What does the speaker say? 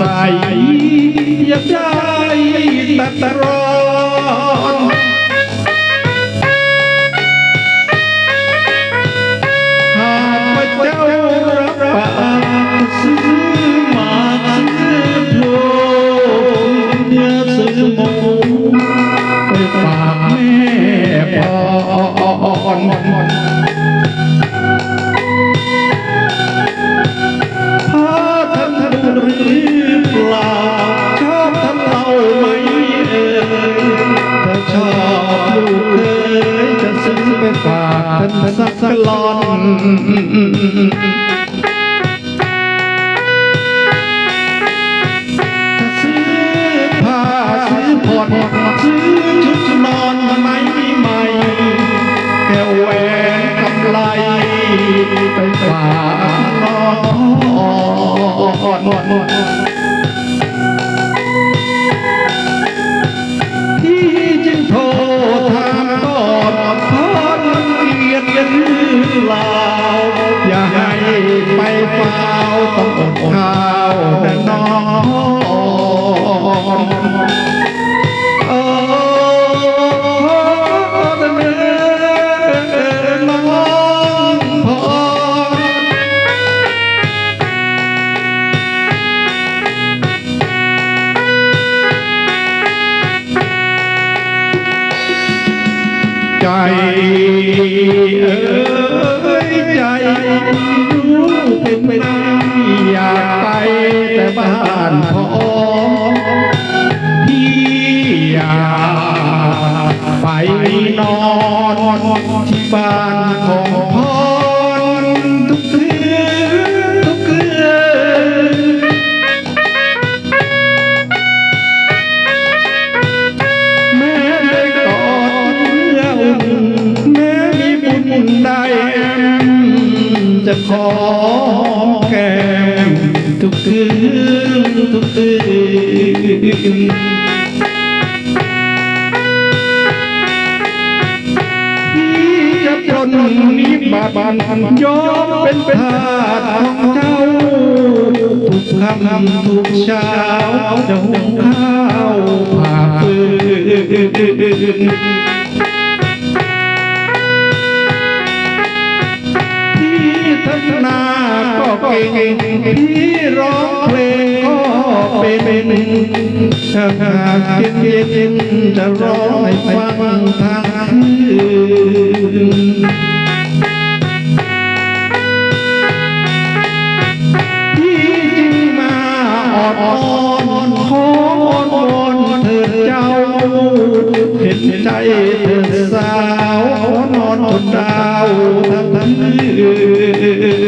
សាយយាចាយតតរនហាបច្ចោរបអង្គសឺមកសឺយោញាសឺមកទៅបាក់មេបង ฝากสักลอนซื้อผ้าซื้อผ่อนซื้อชุดนอนใหม่ใหม่แก้วแหวนกำไลไปฝากน้อง ใจเอ้ยใจรู้เป็นไปได้อยากไปแต่บ้านพอพี่อยากไปนอนที่บ้านของ จะขอแก้มทุกคืนทุกคืนพี่จะปลนนิบาบันยอมเป็นทาสของเจ้าทุกค่ำทุกเช้าจะหุงข้าวผ่าฟืน หน้าก็เก่งพี่ร้องเพลงก็เป็นถ้าหากเย็นๆจะร้องให้ฟังทางคืนพี่จึงมาออดอ้อ ใจเธอสาวนอนดาวทั้งคืน